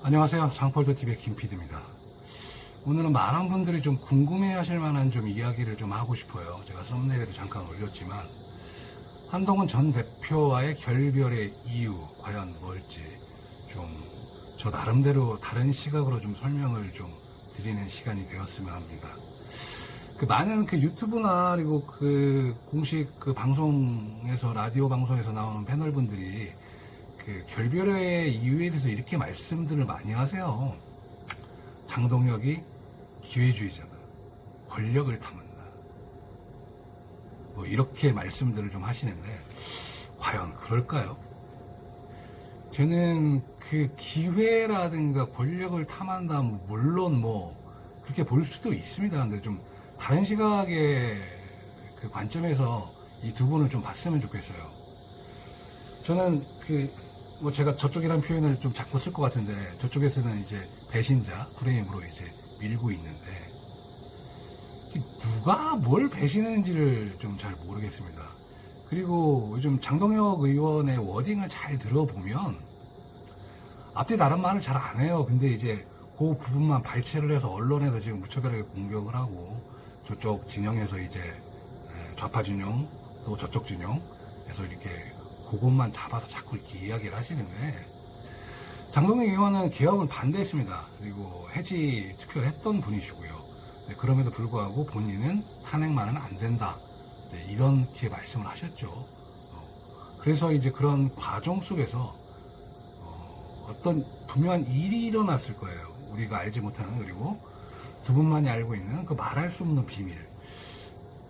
안녕하세요. 장폴더 TV의 김PD입니다. 오늘은 많은 분들이 좀 궁금해 하실 만한 좀 이야기를 좀 하고 싶어요. 제가 썸네일에도 잠깐 올렸지만, 한동훈 전 대표와의 결별의 이유, 과연 뭘지, 좀, 저 나름대로 다른 시각으로 좀 설명을 좀 드리는 시간이 되었으면 합니다. 그 많은 그 유튜브나 그리고 그 공식 그 방송에서 라디오 방송에서 나오는 패널 분들이 그 결별의 이유에 대해서 이렇게 말씀들을 많이 하세요. 장동혁이 기회주의자다. 권력을 탐한다. 뭐 이렇게 말씀들을 좀 하시는데 과연 그럴까요? 저는 그 기회라든가 권력을 탐한다, 뭐 물론 뭐 그렇게 볼 수도 있습니다. 근데 좀 다른 시각의 그 관점에서 이 두 분을 좀 봤으면 좋겠어요. 저는 그 뭐 제가 저쪽이라는 표현을 좀 자꾸 쓸 것 같은데 저쪽에서는 이제 배신자 프레임으로 이제 밀고 있는데 이 누가 뭘 배신했는지를 좀 잘 모르겠습니다. 그리고 요즘 장동혁 의원의 워딩을 잘 들어보면 앞뒤 다른 말을 잘 안 해요. 근데 이제 그 부분만 발췌를 해서 언론에서 지금 무차별하게 공격을 하고 저쪽 진영에서 이제 에, 좌파 진영 또 저쪽 진영에서 이렇게 그것만 잡아서 자꾸 이렇게 이야기를 하시는데 장동혁 의원은 개혁을 반대했습니다. 그리고 해지 투표를 했던 분이시고요. 네, 그럼에도 불구하고 본인은 탄핵만은 안 된다. 네, 이렇게 말씀을 하셨죠. 어, 그래서 이제 그런 과정 속에서 어, 떤 분명한 일이 일어났을 거예요. 우리가 알지 못하는 그리고 두 분만이 알고 있는 그 말할 수 없는 비밀.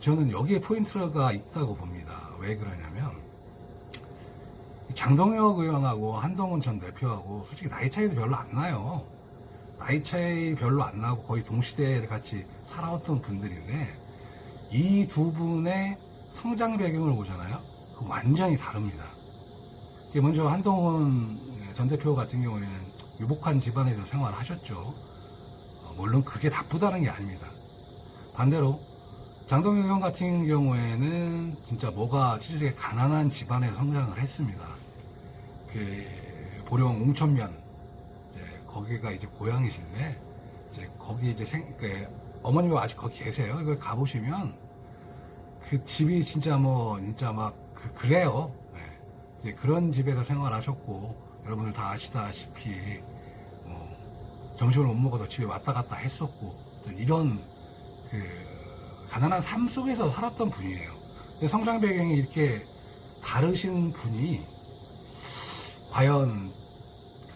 저는 여기에 포인트가 있다고 봅니다. 왜 그러냐면 장동혁 의원하고 한동훈 전 대표하고 솔직히 나이 차이도 별로 안 나요. 나이 차이 별로 안 나고 거의 동시대에 같이 살아왔던 분들인데 이 두 분의 성장 배경을 보잖아요. 그 완전히 다릅니다. 먼저 한동훈 전 대표 같은 경우에는 유복한 집안에서 생활하셨죠. 어, 물론 그게 나쁘다는 게 아닙니다. 반대로 장동혁 의원 같은 경우에는 진짜 뭐가 찌질하게 가난한 집안에 성장을 했습니다. 그 보령 웅천면 이제 거기가 이제 고향이신데 이제 거기 이제 생, 그 어머님이 아직 거기 계세요. 이거 가보시면 그 집이 진짜 뭐 진짜 막 그, 그래요. 네. 그런 집에서 생활하셨고 여러분들 다 아시다시피 뭐 점심을 못 먹어도 집에 왔다 갔다 했었고 또 이런 그 가난한 삶 속에서 살았던 분이에요. 성장 배경이 이렇게 다르신 분이 과연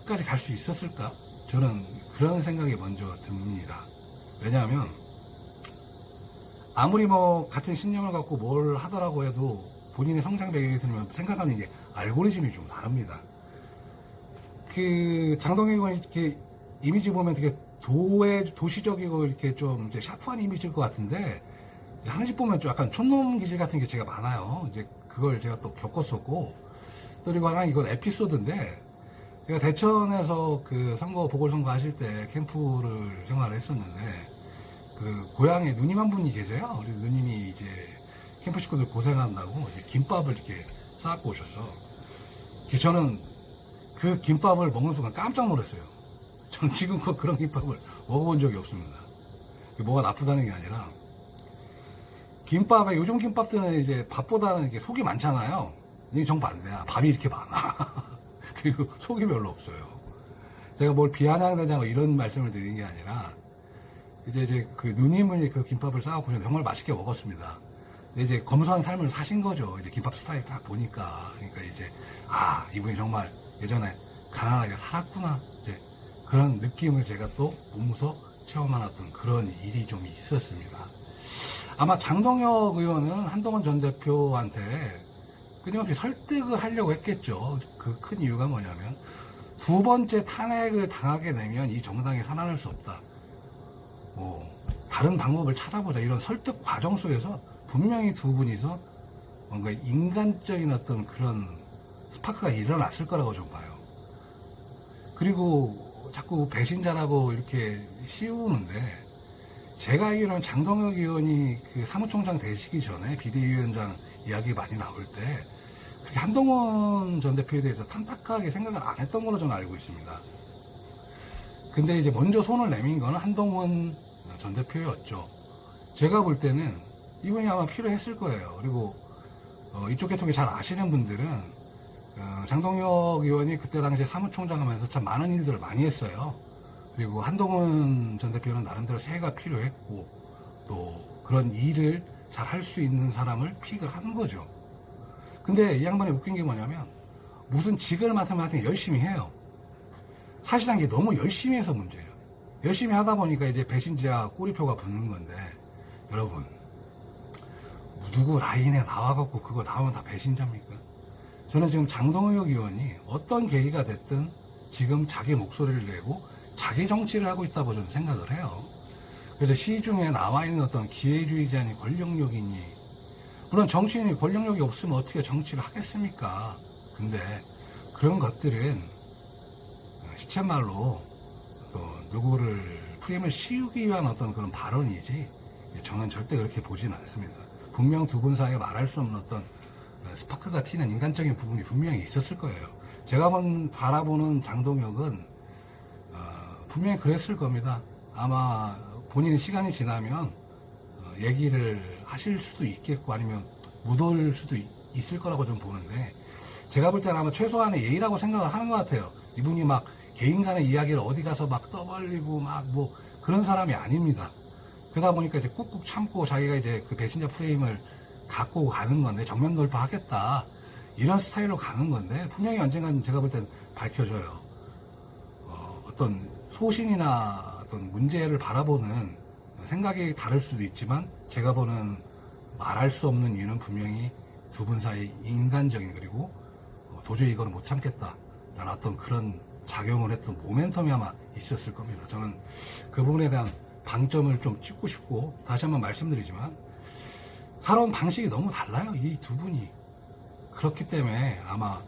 끝까지 갈 수 있었을까? 저는 그런 생각이 먼저 듭니다. 왜냐하면 아무리 뭐 같은 신념을 갖고 뭘 하더라고 해도 본인의 성장 배경에 들면 생각하는 게 알고리즘이 좀 다릅니다. 그 장동혁 의원 이렇게 이미지 보면 되게 도에 도시적이고 이렇게 좀 이제 샤프한 이미지일 것 같은데 하나씩 보면 좀 약간 촌놈 기질 같은 게 제가 많아요. 이제 그걸 제가 또 겪었었고 또 그리고 하나 이건 에피소드인데 제가 대천에서 그 선거 보궐선거 하실 때 캠프를 생활을 했었는데 그 고향에 누님 한 분이 계세요. 우리 누님이 이제 캠프 식구들 고생한다고 이제 김밥을 이렇게 싸갖고 오셔서 저는 그 김밥을 먹는 순간 깜짝 놀랐어요. 저는 지금껏 그런 김밥을 먹어본 적이 없습니다. 뭐가 나쁘다는 게 아니라 김밥에 요즘 김밥들은 이제 밥보다는 이렇게 속이 많잖아요. 이게 정반대야. 밥이 이렇게 많아. 그리고 속이 별로 없어요. 제가 뭘 비아냥되냐고 이런 말씀을 드리는 게 아니라 이제 이제 그 누님은 그 김밥을 싸갖고 정말 맛있게 먹었습니다. 이제 검소한 삶을 사신 거죠. 이제 김밥 스타일 딱 보니까. 그러니까 이제, 아, 이분이 정말 예전에 가난하게 살았구나. 이제 그런 느낌을 제가 또 몸소 체험하았던 그런 일이 좀 있었습니다. 아마 장동혁 의원은 한동훈 전 대표한테 끊임없이 설득을 하려고 했겠죠. 그 큰 이유가 뭐냐면 두 번째 탄핵을 당하게 되면 이 정당이 살아날 수 없다. 뭐 다른 방법을 찾아보자 이런 설득 과정 속에서 분명히 두 분이서 뭔가 인간적인 어떤 그런 스파크가 일어났을 거라고 좀 봐요. 그리고 자꾸 배신자라고 이렇게 씌우는데 제가 알기로는 장동혁 의원이 그 사무총장 되시기 전에 비대위원장 이야기 많이 나올 때 한동훈 전 대표에 대해서 탐탁하게 생각을 안 했던 걸로 저는 알고 있습니다. 근데 이제 먼저 손을 내민 거는 한동훈 전 대표였죠. 제가 볼 때는 이분이 아마 필요했을 거예요. 그리고 어, 이쪽 계통이 잘 아시는 분들은 어, 장동혁 의원이 그때 당시에 사무총장 하면서 참 많은 일들을 많이 했어요. 그리고 한동훈 전 대표는 나름대로 새해가 필요했고 또 그런 일을 잘 할 수 있는 사람을 픽을 하는 거죠. 근데 이 양반이 웃긴 게 뭐냐면 무슨 직을 맡으면 하여튼 열심히 해요. 사실상 이게 너무 열심히 해서 문제예요. 열심히 하다 보니까 이제 배신자 꼬리표가 붙는 건데 여러분 누구 라인에 나와갖고 그거 나오면 다 배신자입니까? 저는 지금 장동혁 의원이 어떤 계기가 됐든 지금 자기 목소리를 내고 자기 정치를 하고 있다고 저는 생각을 해요. 그래서 시중에 나와 있는 어떤 기회주의자니 권력력이니 물론 정치인이 권력력이 없으면 어떻게 정치를 하겠습니까? 근데 그런 것들은 시쳇말로 또 누구를 프레임을 씌우기 위한 어떤 그런 발언이지 저는 절대 그렇게 보지는 않습니다. 분명 두 분 사이에 말할 수 없는 어떤 스파크가 튀는 인간적인 부분이 분명히 있었을 거예요. 제가 본 바라보는 장동혁은 어, 분명히 그랬을 겁니다. 아마 본인이 시간이 지나면 어, 얘기를 하실 수도 있겠고 아니면 묻을 수도 있, 있을 거라고 좀 보는데 제가 볼 때는 아마 최소한의 예의라고 생각을 하는 것 같아요. 이분이 막 개인 간의 이야기를 어디 가서 막 떠벌리고 막 뭐 그런 사람이 아닙니다. 그러다 보니까 이제 꾹꾹 참고 자기가 이제 그 배신자 프레임을 갖고 가는 건데 정면 돌파하겠다. 이런 스타일로 가는 건데 분명히 언젠가는 제가 볼 땐 밝혀져요. 어, 어떤 소신이나 어떤 문제를 바라보는 생각이 다를 수도 있지만 제가 보는 말할 수 없는 이유는 분명히 두 분 사이 인간적인 그리고 어, 도저히 이거는 못 참겠다. 라는 어떤 그런 작용을 했던 모멘텀이 아마 있었을 겁니다. 저는 그 부분에 대한 방점을 좀 찍고 싶고 다시 한번 말씀드리지만 살아온 방식이 너무 달라요. 이 두 분이. 그렇기 때문에 아마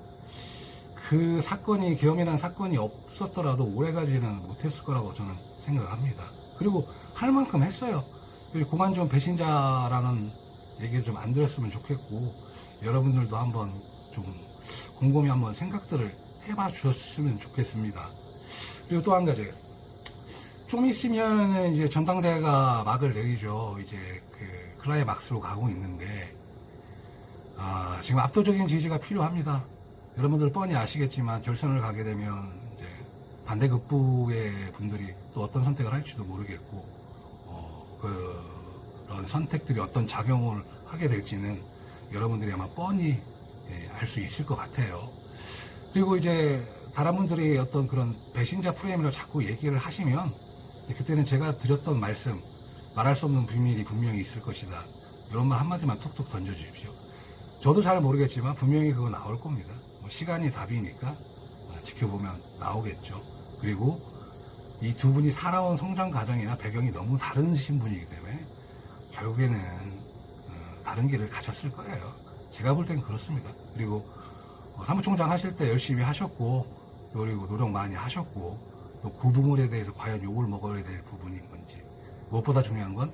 그 사건이 계엄이라는 사건이 없었더라도 오래가지는 못했을 거라고 저는 생각합니다. 그리고 할 만큼 했어요. 그만 좀 배신자라는 얘기를 좀 안 들었으면 좋겠고 여러분들도 한번 좀 곰곰이 한번 생각들을 해봐 주셨으면 좋겠습니다. 그리고 또 한 가지. 좀 있으면 이제 전당대회가 막을 내리죠. 이제 그 클라이막스로 가고 있는데 아, 지금 압도적인 지지가 필요합니다. 여러분들 뻔히 아시겠지만 결선을 가게 되면 반대급부의 분들이 또 어떤 선택을 할지도 모르겠고 어, 그런 선택들이 어떤 작용을 하게 될지는 여러분들이 아마 뻔히 예, 알수 있을 것 같아요. 그리고 이제 다른 분들이 어떤 그런 배신자 프레임을 자꾸 얘기를 하시면 그때는 제가 드렸던 말씀 말할 수 없는 비밀이 분명히 있을 것이다. 이런 말 한마디만 툭툭 던져주십시오. 저도 잘 모르겠지만 분명히 그거 나올 겁니다. 뭐 시간이 답이니까 어, 지켜보면 나오겠죠. 그리고 이 두 분이 살아온 성장 과정이나 배경이 너무 다르신 분이기 때문에 결국에는 어, 다른 길을 가셨을 거예요. 제가 볼 땐 그렇습니다. 그리고 어, 사무총장 하실 때 열심히 하셨고 그리고 노력 많이 하셨고 또그 부분에 대해서 과연 욕을 먹어야 될 부분인 건지 무엇보다 중요한 건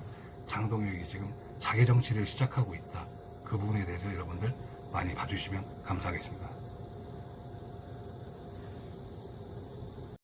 장동혁이 지금 자기 정치를 시작하고 있다. 그 부분에 대해서 여러분들 많이 봐주시면 감사하겠습니다.